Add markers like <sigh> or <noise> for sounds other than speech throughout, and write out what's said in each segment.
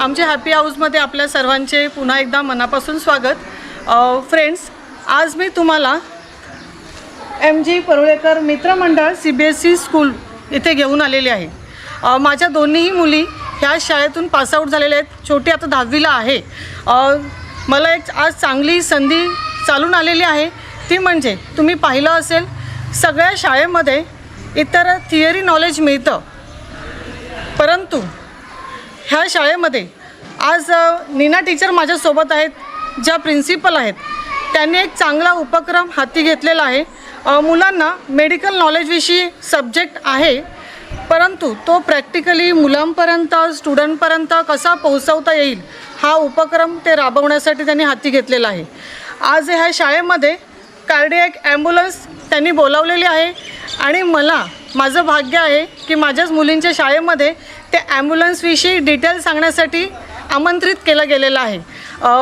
आमच्या हॅपी हाऊसमध्ये आपल्या सर्वांचे पुन्हा एकदा मनापासून स्वागत. फ्रेंड्स आज मी तुम्हाला एम जी परुळेकर मित्रमंडळ C B S E school इथे घेऊन आलेले आहे. माझ्या दोन्हीही मुली ह्या शाळेतून पासआउट झालेल्या आहेत. छोटी आता दहावीला आहे. मला एक आज चांगली संधी चालून आलेली आहे. ती म्हणजे तुम्ही पाहिलं असेल सगळ्या शाळेमध्ये इतर थिअरी नॉलेज मिळतं. परंतु ह्या शाळेमध्ये आज नीना टीचर माझ्यासोबत आहेत ज्या प्रिन्सिपल आहेत. त्यांनी एक चांगला उपक्रम हाती घेतलेला आहे. मुलांना मेडिकल नॉलेजविषयी सब्जेक्ट आहे परंतु तो प्रॅक्टिकली मुलांपर्यंत स्टुडंटपर्यंत कसा पोहोचवता येईल हा उपक्रम ते राबवण्यासाठी त्यांनी हाती घेतलेला आहे. आज ह्या शाळेमध्ये कार्डियक ॲम्ब्युलन्स त्यांनी बोलावलेली आहे आणि मला माझं भाग्य आहे की माझ्याच मुलींच्या शाळेमध्ये ते ॲम्ब्युलन्सविषयी डिटेल सांगण्यासाठी आमंत्रित केलं गेलेलं आहे.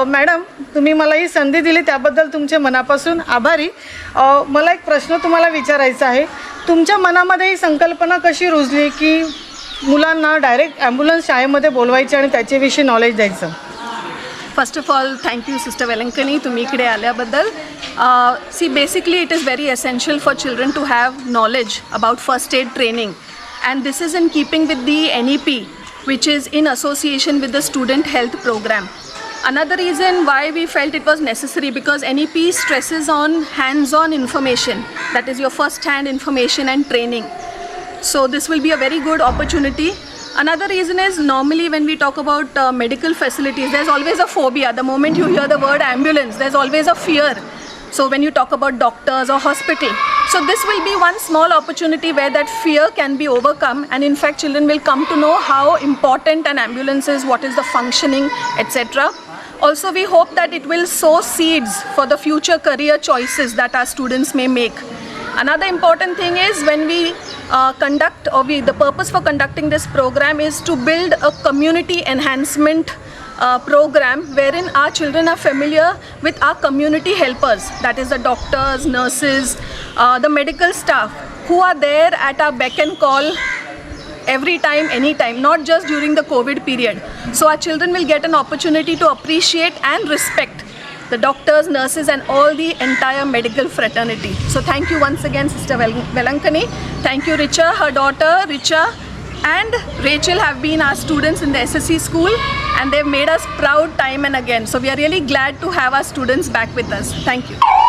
मॅडम तुम्ही मला ही संधी दिली त्याबद्दल तुमचे मनापासून आभारी. मला एक प्रश्न तुम्हाला विचारायचा आहे. तुमच्या मनामध्ये ही संकल्पना कशी रुजली की मुलांना डायरेक्ट ॲम्ब्युलन्स शाळेमध्ये बोलवायची आणि त्याच्याविषयी नॉलेज द्यायचं? First of all thank you sister Velankanni तुम्ही इकडे आल्याबद्दल see basically it is very essential for children to have knowledge about first aid training and this is in keeping with the N E P which is in association with the student health program. Another reason why we felt it was necessary because NEP stresses on hands-on information, that is your first-hand information and training. So this will be a very good opportunity. Another reason is normally when we talk about uh, medical facilities, there's always a phobia. The moment you hear the word ambulance, there's always a fear. So when you talk about doctors or hospital, so this will be one small opportunity where that fear can be overcome, and in fact, children will come to know how important an ambulance is, what is the functioning, etc. Also, we hope that it will sow seeds for the future career choices that our students may make. Another important thing is when we uh, conduct, or we, the purpose for conducting this program is to build a community enhancement uh, program wherein our children are familiar with our community helpers, that is the doctors, nurses, uh, the medical staff who are there at our beck and call every time, anytime, not just during the COVID period. So our children will get an opportunity to appreciate and respect the doctors, nurses, and all the entire medical fraternity. So thank you once again, Sister Vel- Velankani. Thank you, Richa, her daughter, Richa, and Rachel have been our students in the SSC school, and they've made us proud time and again. So we are really glad to have our students back with us. Thank you. You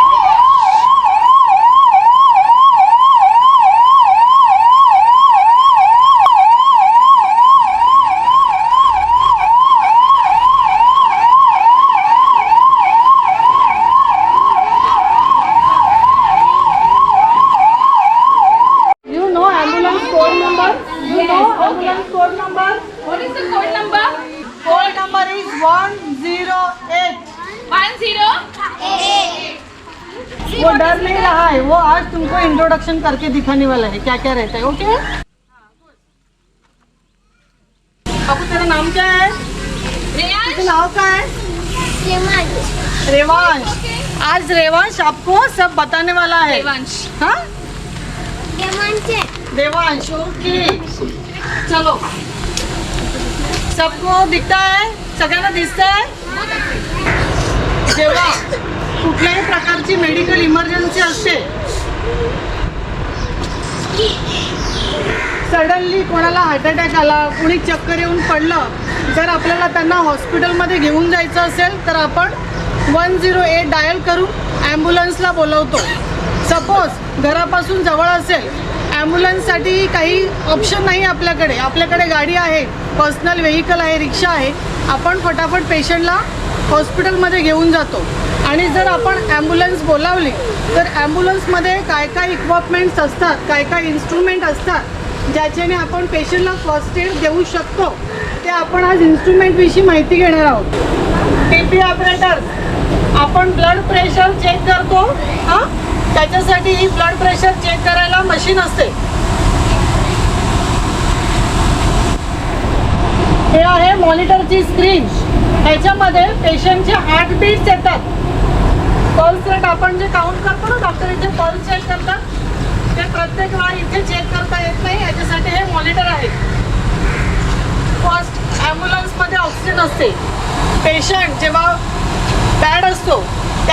वो डर नहीं रहा है वो आज तुमको introduction करके दिखाने वाला है क्या क्या रहता है ओके बाबू तेरा नाम क्या है? नाम का है? रेवांश। रेवांश आज रेवांश आपको सब बताने वाला है। रेवांश। हाँ? देवांश ओके चलो. सबको दिखता है सगळ्यांना दिसतंय? जेव्हा कुठल्याही प्रकारची मेडिकल इमर्जन्सी असते. सडनली कोणाला हार्ट अटॅक आला कुणी चक्कर येऊन पडलं जर आपल्याला त्यांना हॉस्पिटलमध्ये घेऊन जायचं असेल तर आपण वन झिरो एट डायल करून ॲम्ब्युलन्सला बोलवतो. सपोज घरापासून जवळ असेल ॲम्ब्युलन्ससाठी काही ऑप्शन नाही आपल्याकडे. आपल्याकडे गाडी आहे पर्सनल व्हेकल आहे रिक्षा आहे. आपण फटाफट पेशंटला हॉस्पिटलमध्ये घेऊन जातो. आणि जर आपण ॲम्ब्युलन्स बोलावली तर ॲम्ब्युलन्समध्ये काय काय इक्विपमेंट्स असतात काय काय इन्स्ट्रुमेंट असतात ज्याच्याने आपण पेशंटला फर्स्ट एड देऊ शकतो ते आपण आज इन्स्ट्रुमेंटविषयी माहिती घेणार आहोत. टी पी ऑपरेटर आपण ब्लड प्रेशर चेक करतो. हां? त्याच्यासाठी ही ब्लड प्रेशर चेक करायला मशीन असते. हे आहे मॉनिटरची स्क्रीन ह्याच्यामध्ये पेशंटचे हार्ट बीट्स येतात. पल्स रेट आपण जे काउंट करतो ना डॉक्टर इथे पल्स चेक करतात. ते प्रत्येक वेळा इथे चेक करता येत नाही याच्यासाठी हे मॉनिटर आहे. फर्स्ट ॲम्ब्युलन्स पेशंट जेव्हा बॅड असतो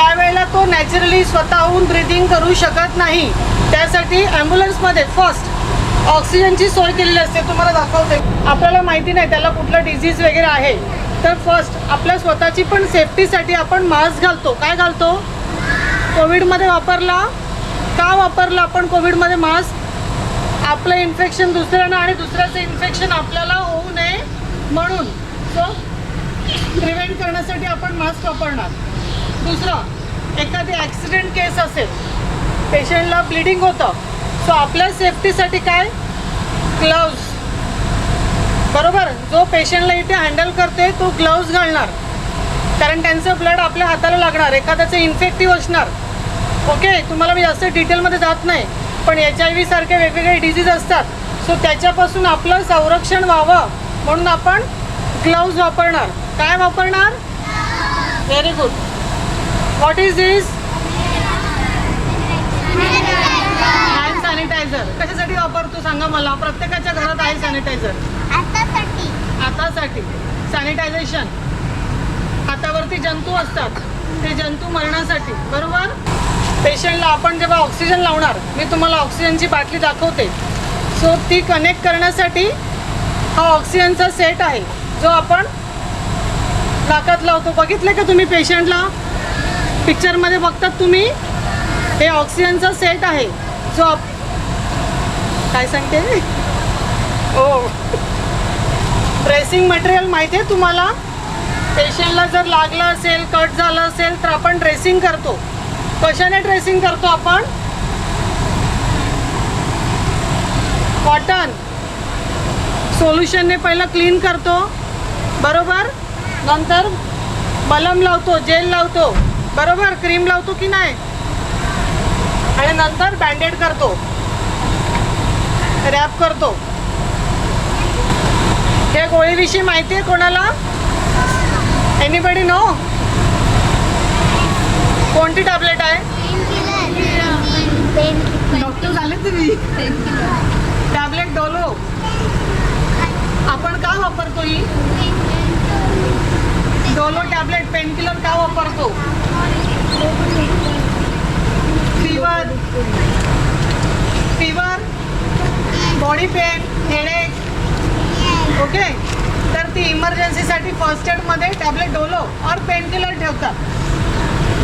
त्यावेळेला तो नॅचरली स्वतःहून ब्रिदिंग करू शकत नाही त्यासाठी ॲम्ब्युलन्समध्ये फर्स्ट ऑक्सिजनची सोय केलेली असते. तुम्हाला दाखवते. आपल्याला माहिती नाही त्याला कुठलं डिझीज वगैरे आहे. तर फर्स्ट आपल्या स्वतःची पण सेफ्टीसाठी आपण मास्क घालतो. काय घालतो? कोविडमध्ये वापरला? का वापरला आपण कोविडमध्ये मास्क आपलं इन्फेक्शन दुसऱ्यांना आणि दुसऱ्याचं इन्फेक्शन आपल्याला होऊ नये म्हणून. सो प्रिव्हेंट करण्यासाठी आपण मास्क वापरणार. दुसरं एखादी ॲक्सिडेंट केस असेल पेशंटला ब्लिडिंग होतं सो आपल्या सेफ्टीसाठी काय? ग्लव्ज बरोबर? जो पेशंटला इथे हँडल करते तो ग्लव्ज घालणार. कारण त्यांचं ब्लड आपल्या हाताला लागणार एखाद्याचं इन्फेक्टिव्ह असणार. ओके तुम्हाला मी जास्त डिटेलमध्ये जात नाही पण एच आय व्ही सारखे वेगवेगळे डिझीज असतात. सो त्याच्यापासून आपलं संरक्षण व्हावं म्हणून आपण ग्लव्ज वापरणार. काय वापरणार? Very good what is this hand sanitiser कशासाठी वापरतो सांगा मला? प्रत्येकाच्या घरात आहे सॅनिटायझर हातासाठी सॅनिटायझेशन हातावरती जंतू असतात. ते जंतू मरण्यासाठी बरोबर? पेशंटला आपण जेव्हा ऑक्सिजन लावणार मी तुम्हाला ऑक्सिजनची बाटली दाखवते. सो ती कनेक्ट करण्यासाठी हा ऑक्सिजनचा सेट आहे. जो आपण नाकात लावतो. बघितलं का तुम्ही पेशंटला पिक्चरमध्ये बघतात तुम्ही हे ऑक्सिजनचा सेट आहे. जो काय सांगते? हो ड्रेसिंग मटेरियल माहिती आहे तुम्हाला? पेशंटला जर लागलं असेल कट झालं असेल तर आपण ड्रेसिंग करतो. कशाने ड्रेसिंग करतो आपण? कॉटन सोल्युशनने पहिलं क्लीन करतो. बरोबर? नंतर मलम लावतो जेल लावतो. बरोबर क्रीम लावतो की नाही? आणि नंतर बँडेड करतो. रॅप करतो. या गोळीविषयी माहिती आहे कोणाला? एनिबडी नो कोणती टॅबलेट आहे? डॉक्टर झाले तुम्ही. टॅबलेट डोलो आपण का वापरतो ही डोलो टॅबलेट पेनकिलर का वापरतो? Fever fever body pain headache okay तर ती इमर्जन्सीसाठी फर्स्ट एडमध्ये टॅबलेट डोलो और पेनकिलर ठेवतात.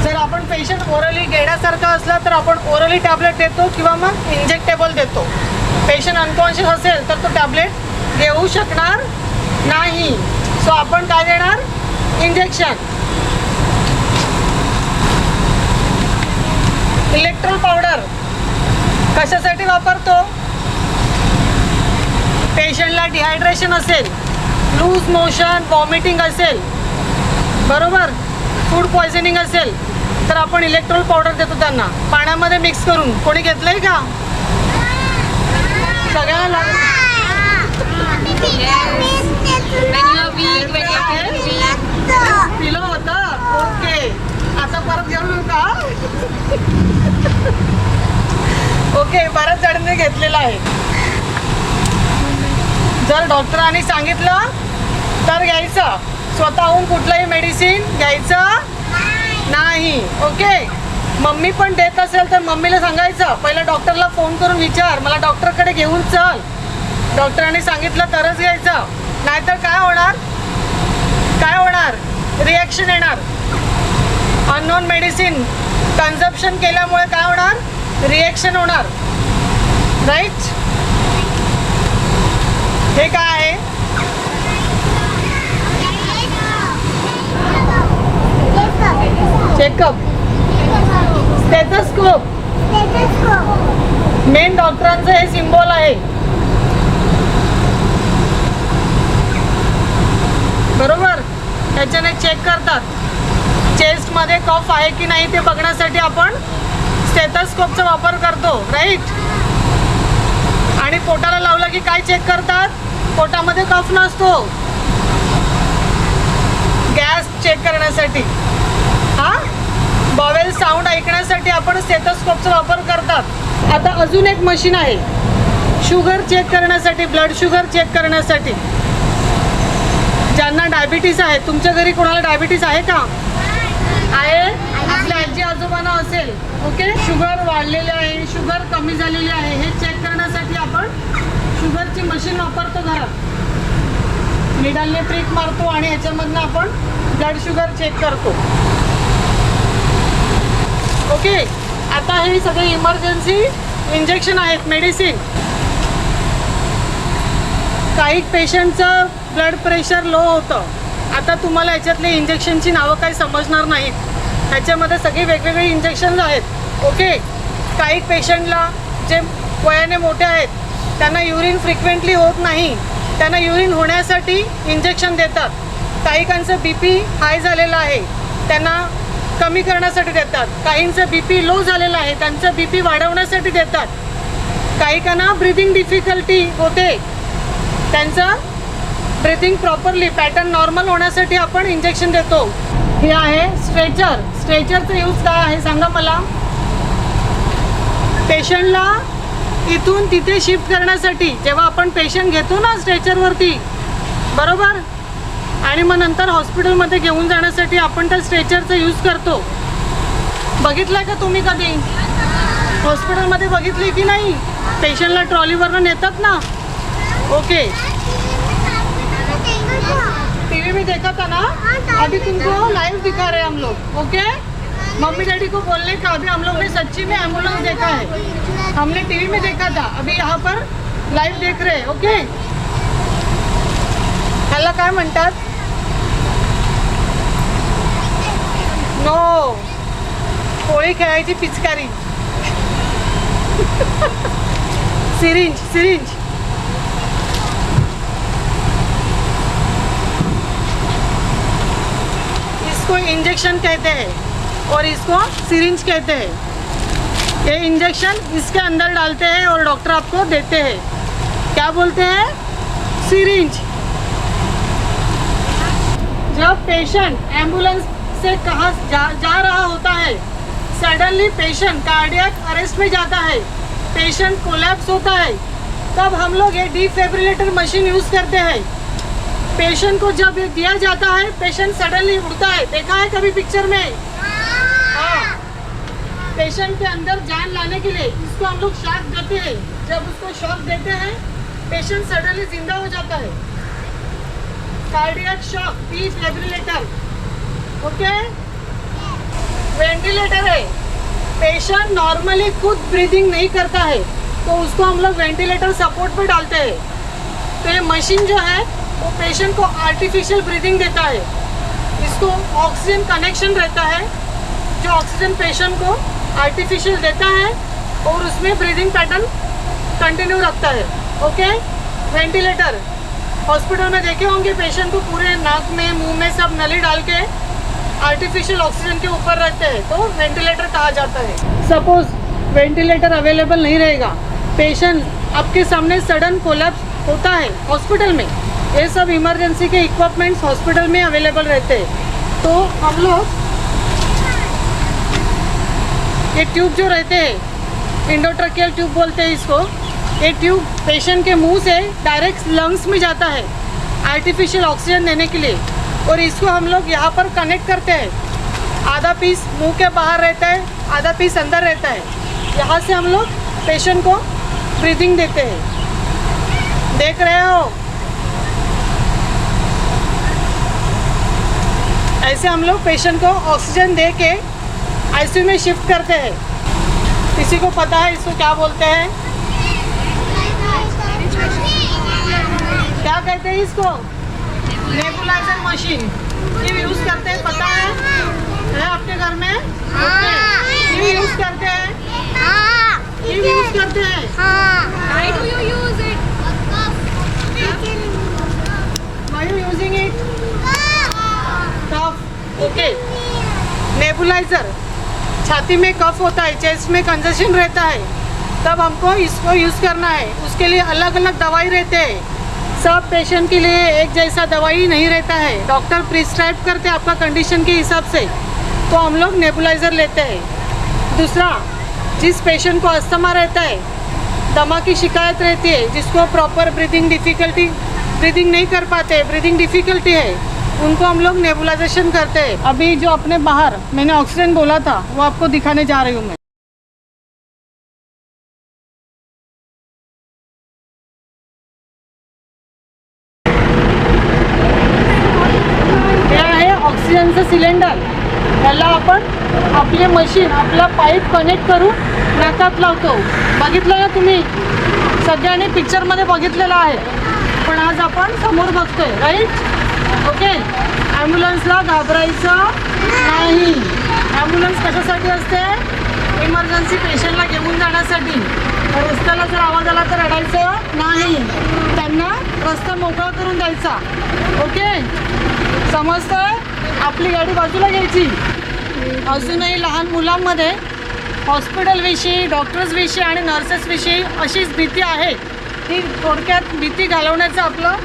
जर आपण पेशंट ओरली घेण्यासारखा असला तर आपण ओरली टॅबलेट देतो किंवा मग इंजेक्टेबल देतो. पेशंट अनकॉन्शियस असेल तर तो टॅबलेट घेऊ शकणार नाही. सो आपण काय देणार? इंजेक्शन. इलेक्ट्रोल पावडर कशासाठी वापरतो? पेशंटला डिहायड्रेशन असेल लूज मोशन वॉमिटिंग असेल बरोबर? फूड पॉयझनिंग असेल तर आपण इलेक्ट्रोल पावडर देतो त्यांना. पाण्यामध्ये मिक्स करून. कोणी घेतलंय का? सगळ्यांना? लागत दिलं होतं. ओके. आता परत घेऊ नका का? ओके बऱ्याच जणांनी घेतलेलं आहे. जर डॉक्टरांनी सांगितलं तर घ्यायचं. स्वतःहून कुठलंही मेडिसिन घ्यायचं नाही. ओके? मम्मी पण देत असेल तर मम्मीला सांगायचं. पहिलं डॉक्टरला फोन करून विचार. मला डॉक्टरकडे घेऊन चल. डॉक्टरांनी सांगितलं तरच घ्यायचं. नाहीतर काय होणार? काय होणार? रिॲक्शन येणार? अननोन मेडिसिन कन्झप्शन केल्यामुळे काय होणार? रिॲक्शन होणार. राईट हे काय आहे? चेकअप स्टेथोस्कोप मेन डॉक्टरांचं हे सिम्बॉल आहे बरोबर त्याच्याने चेक करतात. चेस्टमध्ये कफ आहे की नाही ते बघण्यासाठी आपण स्टेथोस्कोपचा वापर करतो राईट आणि पोटाला लावलं की काय चेक करतात? पोटामध्ये कफ नसतो. गॅस चेक करण्यासाठी. हा? बॉवेल साऊंड ऐकण्यासाठी आपण स्टेथोस्कोपचा वापर करतात. आता अजून एक मशीन आहे. शुगर चेक करण्यासाठी ब्लड शुगर चेक करण्यासाठी. ज्यांना डायबिटीस आहे तुमच्या घरी कोणाला डायबिटीस आहे का? आहे? आपल्या आजी आजोबांना असेल. ओके शुगर वाढलेली आहे शुगर कमी झालेली आहे. हे चेक करण्यासाठी आपण शुगरची मशीन वापरतो घरात. निडलने प्रिक मारतो आणि याच्यामधनं आपण ब्लड शुगर चेक करतो. ओके आता हे सगळे इमर्जन्सी इंजेक्शन आहेत मेडिसिन काही पेशंटचं ब्लड प्रेशर लो होतं. आता तुम्हाला याच्यातले इंजेक्शनची नावं काही समजणार नाहीत. ह्याच्यामध्ये सगळी वेगवेगळे इंजेक्शन्स आहेत. ओके काही पेशंटला जे वयाने मोठे आहेत त्यांना युरिन फ्रिक्वेंटली होत नाही. त्यांना युरिन होण्यासाठी इंजेक्शन देतात. काहीकांचं बी पी हाय झालेलं आहे त्यांना कमी करण्यासाठी देतात. काहींचं बी पी लो झालेलं आहे त्यांचं बी पी वाढवण्यासाठी देतात. काहीकांना ब्रिदिंग डिफिकल्टी होते. त्यांचं ब्रिथिंग प्रॉपरली पॅटर्न नॉर्मल होण्यासाठी आपण इंजेक्शन देतो. हे आहे स्ट्रेचर स्ट्रेचरचं यूज काय आहे सांगा मला? पेशंटला इथून तिथे शिफ्ट करण्यासाठी जेव्हा आपण पेशंट घेतो ना स्ट्रेचरवरती बरोबर? आणि मग नंतर हॉस्पिटलमध्ये घेऊन जाण्यासाठी आपण त्या स्ट्रेचरचा यूज करतो. बघितलं का तुम्ही कधी? हॉस्पिटलमध्ये बघितली की नाही? पेशंटला ट्रॉलीवरनं नेतात ना? ओके. टीवी में देखा था ना? अभी तुमको लाइव दिखा रहे हम लोग ओके? मम्मी डैडी को बोलने का अभी हम लोग ने सच्ची में एम्बुलेंस देखा है? हमने टीवी में देखा था अभी यहाँ पर लाइव देख रहे हैं, ओके? ह्याला काय म्हणतात? नो होळी खेळायची पिचकारी. <laughs> सिरिंज सिरिंज इसको इंजेक्शन कहते हैं और इसको सिरिंज कहते हैं। ये इंजेक्शन इसके अंदर डालते हैं और डॉक्टर आपको देते हैं। क्या बोलते हैं? सिरिंज जब पेशेंट एंबुलेंस से कहा जा, जा रहा होता है सडनली पेशेंट कार्डियक अरेस्ट में जाता है पेशेंट कोलैप्स होता है तब हम लोग ये डिफेब्रिलेटर मशीन यूज़ करते हैं। पेशेंट को जब दिया जाता है पेशेंट सडनली उड़ता है। देखा है कभी पिक्चर में? हाँ। पेशेंट के अंदर जान लाने के लिए इसको हम लोग शॉक देते हैं। जब उसको शॉक देते हैं पेशेंट सडनली ज़िंदा हो जाता है। Cardiac shock defibrillator okay ventilator है। पेशेंट नॉर्मली खुद ब्रीदिंग नहीं करता है। तो उसको हम लोग वेंटिलेटर सपोर्ट पे डालते हैं। तो ये मशीन जो है वो पेशेंट को आर्टिफिशियल ब्रीदिंग देता है। इसको ऑक्सीजन कनेक्शन रहता है, जो ऑक्सीजन पेशेंट को आर्टिफिशियल देता है और उसमें ब्रीदिंग पैटर्न कंटिन्यू रखता है। ओके वेंटिलेटर हॉस्पिटल में देखे होंगे पेशेंट को पूरे नाक में, मुँह में सब नली डाल के आर्टिफिशियल ऑक्सीजन के ऊपर रहते हैं तो वेंटिलेटर कहा जाता है। सपोज़ वेंटिलेटर अवेलेबल नहीं रहेगा। पेशेंट आपके सामने सडन कोलैप्स होता है हॉस्पिटल में। ये सब इमरजेंसी के इक्विपमेंट्स हॉस्पिटल में अवेलेबल रहते। हैं तो हम लोग ये ट्यूब जो रहते हैं इंडोट्रकियल ट्यूब बोलते हैं इसको, ये ट्यूब पेशेंट के मुँह से डायरेक्ट लंग्स में जाता है आर्टिफिशियल ऑक्सीजन देने के लिए। और इसको हम लोग यहाँ पर कनेक्ट करते हैं। आधा पीस मुँह के बाहर रहता है, आधा पीस अंदर रहता है। यहाँ से हम लोग पेशेंट को ब्रीदिंग देते हैं। देख रहे हो? ऐसे हम लोग पेशेंट को ऑक्सीजन दे के आईसीयू में शिफ्ट करते हैं। किसी को पता है इसको क्या बोलते हैं? क्या कहते हैं इसको? नेबुलाइजर मशीन ये यूज़ करते हैं पता है? है आपके घर में? ये यूज़ करते हैं? ये यूज़ करते हैं? नेबुलाइजर छाती में कफ होता है चेस्ट में कंजेशन रहता है, तब हमको इसको यूज़ करना है। उसके लिए अलग अलग दवाई रहते हैं। सब पेशेंट के लिए एक जैसा दवाई नहीं रहता है। डॉक्टर प्रिस्क्राइब करते हैं आपका कंडीशन के हिसाब से तो हम लोग नेबुलाइज़र लेते हैं। दूसरा, जिस पेशेंट को अस्थमा रहता है, दमा की शिकायत रहती है, जिसको प्रॉपर ब्रीदिंग डिफ़िकल्टी ब्रीदिंग नहीं कर पाते ब्रीदिंग डिफ़िकल्टी है उनको हम लोग नेबुलाइजेशन करते हैं। अभी जो अपने बाहर मैंने ऑक्सीजन बोला था वो आपको दिखाने जा रही हूँ मैं। आहे ऑक्सिजनचं सिलेंडर याला आपण आपले मशीन आपला पाईप कनेक्ट करून नाकात लावतो. बघितलं ना तुम्ही? सगळ्यांनी पिक्चरमध्ये बघितलेलं आहे. पण आज आपण समोर बघतोय राईट ओके ॲम्ब्युलन्सला घाबरायचं नाही. ॲम्ब्युलन्स कशासाठी असते? इमर्जन्सी पेशंटला घेऊन जाण्यासाठी. रस्त्याला जर आवाज आला तर रडायचं नाही. त्यांना रस्ता मोकळा करून द्यायचा. ओके? समजतं आपली गाडी बाजूला घ्यायची. अजूनही लहान मुलांमध्ये हॉस्पिटलविषयी डॉक्टर्सविषयी आणि नर्सेसविषयी अशीच भीती आहे. ती थोडक्यात भीती घालवण्याचं आपलं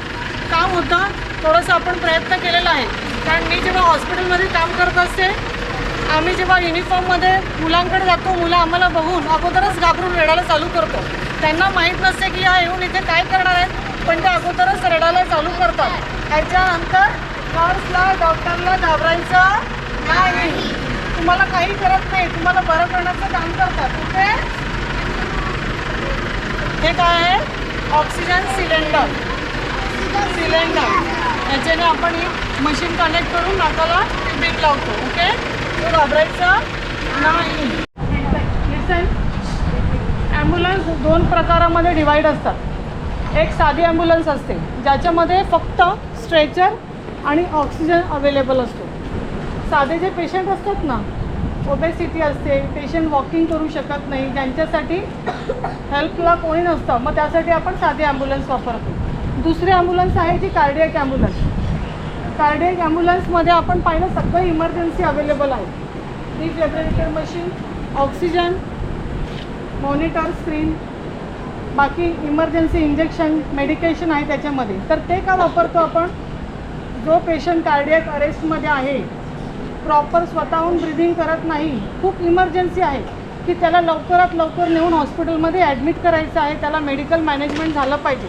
काम होतं. थोडंसं आपण प्रयत्न केलेला आहे. कारण मी जेव्हा हॉस्पिटलमध्ये काम करत असते आम्ही जेव्हा युनिफॉर्ममध्ये मुलांकडे जातो मुलं आम्हाला बघून अगोदरच घाबरून रडायला चालू करतो. त्यांना माहीत नसते की या येऊन इथे काय करणार आहेत पण ते अगोदरच रडायला चालू करतात. त्याच्यानंतर नर्सला डॉक्टरला घाबरायचं नाही. तुम्हाला काही करत नाही तुम्हाला बरं करण्याचं काम करतात. ओके हे काय आहे? Oxygen cylinder. सिलेंडर. याच्याने आपण ही मशीन कनेक्ट करून नाकाला बिल लावतो ओके तो घाबरायचं नाही. ॲम्ब्युलन्स दोन प्रकारामध्ये डिवाईड असतात. एक साधी ॲम्ब्युलन्स असते ज्याच्यामध्ये फक्त स्ट्रेचर आणि ऑक्सिजन अवेलेबल असतो. साधे जे पेशंट असतात ना ओबेसिटी असते पेशंट वॉकिंग करू शकत नाही ज्यांच्यासाठी हेल्पला कोणी नसतं मग त्यासाठी आपण साधी ॲम्ब्युलन्स वापरतो. दुसरी ॲम्ब्युलन्स आहे ती कार्डियक ॲम्ब्युलन्स कार्डियक ॲम्ब्युलन्समध्ये आपण पाहिलं सगळं इमर्जन्सी अवेलेबल आहे. Defibrillator machine oxygen monitor screen बाकी इमर्जन्सी इंजेक्शन मेडिकेशन आहे त्याच्यामध्ये. तर ते का वापरतो आपण? जो पेशंट कार्डियक अरेस्टमध्ये आहे प्रॉपर स्वतःहून ब्रिदिंग करत नाही खूप इमर्जन्सी आहे की त्याला लवकरात लवकर नेऊन हॉस्पिटलमध्ये ॲडमिट करायचं आहे त्याला मेडिकल मॅनेजमेंट झालं पाहिजे.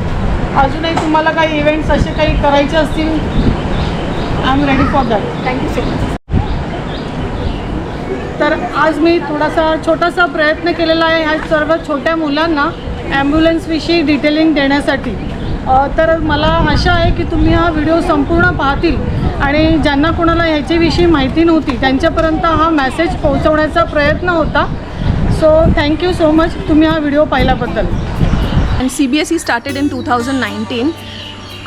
अजूनही तुम्हाला काही इव्हेंट्स असे काही करायचे असतील I am ready for that you so much. तर आज मी थोडासा छोटासा प्रयत्न केलेला आहे ह्या सर्व छोट्या मुलांना ॲम्ब्युलन्सविषयी डिटेलिंग देण्यासाठी. तर मला आशा आहे की तुम्ही हा व्हिडिओ संपूर्ण पाहतील आणि ज्यांना कोणाला ह्याच्याविषयी माहिती नव्हती त्यांच्यापर्यंत हा मेसेज पोहोचवण्याचा प्रयत्न होता. सो थँक्यू सो मच तुम्ही हा व्हिडिओ पाहिल्याबद्दल. And CBSE started in 2019.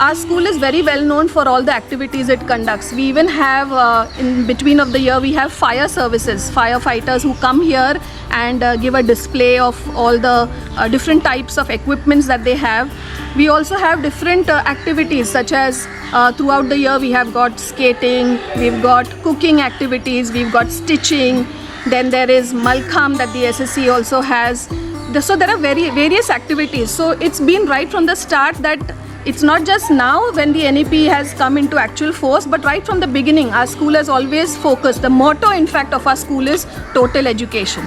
Our school is very well known for all the activities it conducts. We even have, uh, in between of the year, we have fire services, firefighters who come here and uh, give a display of all the uh, different types of equipments that they have. We also have different uh, activities such as uh, throughout the year we have got skating, we've got cooking activities, we've got stitching, then there is Malkham that the SSC also has. So there are very various activities. So it's been right from the start that it's not just now when the nep has come into actual force but right from the beginning our school has always focused. The motto in fact of our school is total education